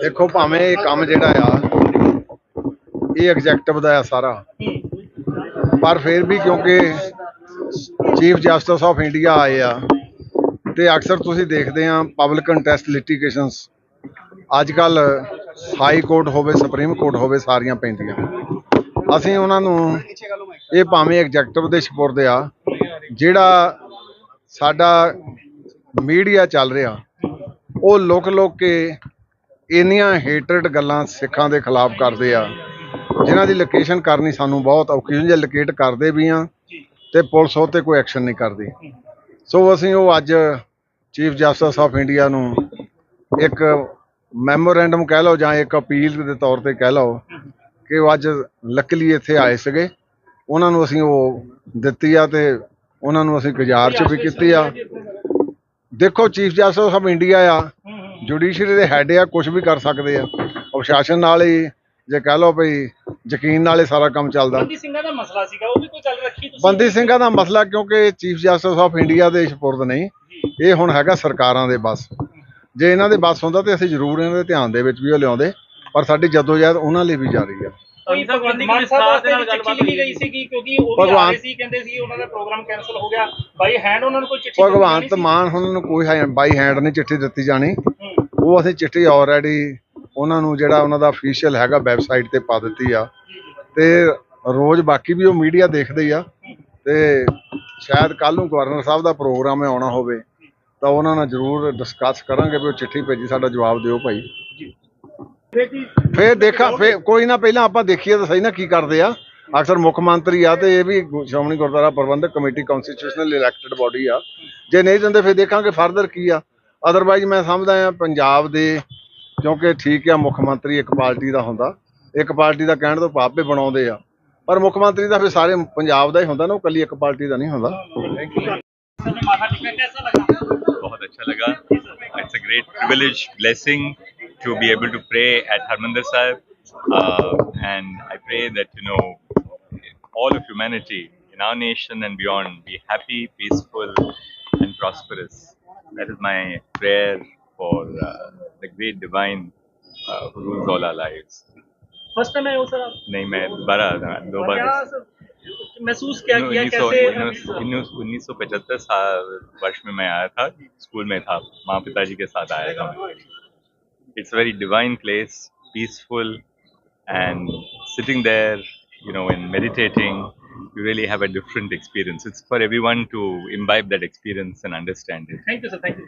ਦੇਖੋ ਭਾਵੇਂ ਇਹ ਕੰਮ ਜਿਹੜਾ ਆ, ਇਹ ਐਗਜ਼ੈਕਟਿਵ ਦਾ ਆ ਸਾਰਾ। ਪਰ ਫਿਰ ਵੀ ਕਿਉਂਕਿ ਚੀਫ ਜਸਟਿਸ ਆਫ ਇੰਡੀਆ ਆਏ ਆ, ਤੇ ਅਕਸਰ ਤੁਸੀਂ ਦੇਖਦੇ ਆ ਪਬਲਿਕ ਕੰਟੈਸਟ ਲਿਟੀਗੇਸ਼ਨਸ ਅੱਜ ਕੱਲ ਹਾਈ ਕੋਰਟ ਹੋਵੇ ਸੁਪਰੀਮ ਕੋਰਟ ਹੋਵੇ, ਸਾਰੀਆਂ ਪੈਂਦੀਆਂ। ਅਸੀਂ ਉਹਨਾਂ ਨੂੰ ਇਹ ਭਾਵੇਂ ਐਗਜ਼ੈਕਟਿਵ ਦੇ ਸਪੁਰਦ ਆ, ਜਿਹੜਾ ਸਾਡਾ ਮੀਡੀਆ ਚੱਲ ਰਿਹਾ, ਉਹ ਲੁਕ ਲੁਕ ਕੇ ਇੰਨੀਆਂ ਹੇਟਰਡ ਗੱਲਾਂ ਸਿੱਖਾਂ ਦੇ ਖਿਲਾਫ ਕਰਦੇ ਆ, ਜਿਨ੍ਹਾਂ ਦੀ ਲੋਕੇਸ਼ਨ ਕਰਨੀ ਸਾਨੂੰ ਬਹੁਤ ਔਖੀ ਹੁੰਦੀ ਹੈ ਲੋਕੇਟ ਕਰਦੇ ਵੀ ਆ ਤੇ ਪੁਲਿਸ ਉਹ ਤੇ ਕੋਈ ਐਕਸ਼ਨ ਨਹੀਂ ਕਰਦੀ। ਸੋ ਅਸੀਂ ਉਹ ਅੱਜ ਚੀਫ ਜਸਟਿਸ ਆਫ ਇੰਡੀਆ ਨੂੰ ਇੱਕ ਮੈਮੋਰੈਂਡਮ ਕਹਿ ਲਓ ਜਾਂ ਇੱਕ ਅਪੀਲ ਦੇ ਤੌਰ ਤੇ ਕਹਿ ਲਓ ਕਿ ਉਹ ਅੱਜ ਲੱਕਲੀ ਇੱਥੇ ਆਏ ਸੀਗੇ। ਉਹਨਾਂ ਨੂੰ ਅਸੀਂ ਉਹ ਦਿੱਤੀ ਆ ਤੇ ਉਹਨਾਂ ਨੂੰ ਅਸੀਂ ਗੁਜ਼ਾਰਿਸ਼ ਵੀ ਕੀਤੀ ਆ। ਦੇਖੋ ਚੀਫ ਜਸਟਿਸ ਆਫ ਇੰਡੀਆ ਆ। ਜੁਡੀਸ਼ਰੀ ਦੇ ਹੈਡ ਆ ਕੁਝ ਵੀ ਕਰ ਸਕਦੇ ਆ। ਪ੍ਰਸ਼ਾਸਨ ਨਾਲ ਹੀ ਜੇ ਕਹਿ ਲਓ ਭਈ ਯਕੀਨ ਨਾਲ ਹੀ ਸਾਰਾ ਕੰਮ ਚੱਲਦਾ। ਬੰਦੀ ਸਿੰਘਾਂ ਦਾ ਮਸਲਾ ਸੀਗਾ ਉਹ ਵੀ ਕੋਈ ਗੱਲ ਰੱਖੀ ਤੁਸੀਂ? ਬੰਦੀ ਸਿੰਘਾਂ ਦਾ ਮਸਲਾ ਕਿਉਂਕਿ ਚੀਫ ਜਸਟਿਸ ਆਫ ਇੰਡੀਆ ਦੇ ਸਪੁਰਦ ਨਹੀਂ। ਇਹ ਹੁਣ ਹੈਗਾ ਸਰਕਾਰਾਂ ਦੇ ਬਸ। ਜੇ ਇਹਨਾਂ ਦੇ ਬਸ ਹੁੰਦਾ ਤੇ ਅਸੀਂ ਜ਼ਰੂਰ ਇਹਨਾਂ ਦੇ ਧਿਆਨ ਦੇ ਵਿੱਚ ਵੀ ਉਹ ਲਿਆਉਂਦੇ। ਪਰ ਸਾਡੀ ਜਦੋਜਹਿਦ ਉਹਨਾਂ ਲਈ ਵੀ ਜਾਰੀ ਆ। ਕੋਈ ਭਗਵੰਤ ਮਾਨ ਸਾਹਿਬ ਵਾਸਤੇ ਵੀ ਚਿੱਠੀ ਲਿਖੀ ਗਈ ਸੀਗੀ ਕਿਉਂਕਿ ਉਹ ਵੀ ਆ ਭਗਵਾਨ- ਰਹੇ ਸੀ ਕਹਿੰਦੇ ਸੀ ਉਹਨਾਂ ਦਾ ਪ੍ਰੋਗਰਾਮ ਕੈਨਸਲ ਹੋ ਗਿਆ। ਬਾਈ ਹੈਂਡ ਉਹਨਾਂ ਨੂੰ ਕੋਈ ਚਿੱਠੀ ਭਗਵੰਤ ਮਾਨ ਉਹਨਾਂ ਨੂੰ ਕੋਈ ਹੈ ਬਾਈ ਹੈਂਡ ਨਹੀਂ ਚਿੱਠੀ ਦਿੱਤੀ ਜਾਣੀ। ਉਹ ਅਸੀਂ ਚਿੱਠੀ ਆਲਰੇਡੀ ਉਹਨਾਂ ਨੂੰ ਜਿਹੜਾ ਉਹਨਾਂ ਦਾ ਅਫੀਸ਼ੀਅਲ ਹੈਗਾ ਵੈਬਸਾਈਟ ਤੇ ਪਾ ਦਿੱਤੀ ਆ। ਤੇ ਰੋਜ਼ ਬਾਕੀ ਵੀ ਉਹ ਮੀਡੀਆ ਦੇਖਦੇ ਹੀ ਆ। ਤੇ ਸ਼ਾਇਦ ਕੱਲ ਨੂੰ ਗਵਰਨਰ ਸਾਹਿਬ ਦਾ ਪ੍ਰੋਗਰਾਮ ਹੈ ਆਉਣਾ ਹੋਵੇ ਤਾਂ ਉਹਨਾਂ ਨਾਲ ਜ਼ਰੂਰ ਡਿਸਕਸ ਕਰਾਂਗੇ ਵੀ ਉਹ ਚਿੱਠੀ ਭੇਜੀ ਸਾਡਾ ਜਵਾਬ ਦਿਓ ਭਾਈ। ਫੇਰ ਦੇਖਾ, ਫੇਰ ਕੋਈ ਨਾ, ਪਹਿਲਾਂ ਆਪਾਂ ਦੇਖੀਏ ਤਾਂ ਸਹੀ ਨਾ ਕੀ ਕਰਦੇ ਆ। ਅਕਸਰ ਮੁੱਖ ਮੰਤਰੀ ਆ ਤੇ ਇਹ ਵੀ Shiromani Gurdwara Parbandhak committee constitutional elected body ਆ। ਜੇ ਨਹੀਂ ਦਿੰਦੇ ਫੇਰ ਦੇਖਾਂਗੇ ਫਰਦਰ ਕੀ ਆ। ਅਦਰਵਾਈਜ਼ ਮੈਂ ਸਮਝਦਾ ਆ ਪੰਜਾਬ ਦੇ, ਕਿਉਂਕਿ ਠੀਕ ਆ, ਮੁੱਖ ਮੰਤਰੀ ਇੱਕ ਪਾਰਟੀ ਦਾ ਹੁੰਦਾ। ਇੱਕ ਪਾਰਟੀ ਦਾ ਕਹਿਣ ਤੋਂ ਪਾਪੇ ਬਣਾਉਂਦੇ ਆ। ਪਰ ਮੁੱਖ ਮੰਤਰੀ ਦਾ ਫਿਰ ਸਾਰੇ ਪੰਜਾਬ ਦਾ ਹੀ ਹੁੰਦਾ ਨਾ, ਉਹ ਕੱਲੀ ਇੱਕ ਪਾਰਟੀ ਦਾ ਨਹੀਂ ਹੁੰਦਾ। ਬਹੁਤ ਅੱਛਾ ਲੱਗਾ। It's a great privilege blessing a great privilege blessing to be able to pray at Harmandir Sahib uh, and I pray that you know all of humanity in our nation and beyond be happy peaceful and prosperous that is my prayer for uh, the great divine uh, who rules all our lives first time आए हो sir आप नहीं मैं दोबारा दो बार क्या sir, महसूस क्या किया उन्नीस सौ कैसे उन्नीस सौ पचहत्तर साल वर्ष में मैं आया था स्कूल में था माँ पिताजी के साथ आया था मैं it's a very divine place, peaceful, and sitting there, you know, and meditating, you really have a different experience. It's for everyone to imbibe that experience and understand it. Thank you, sir. Thank you.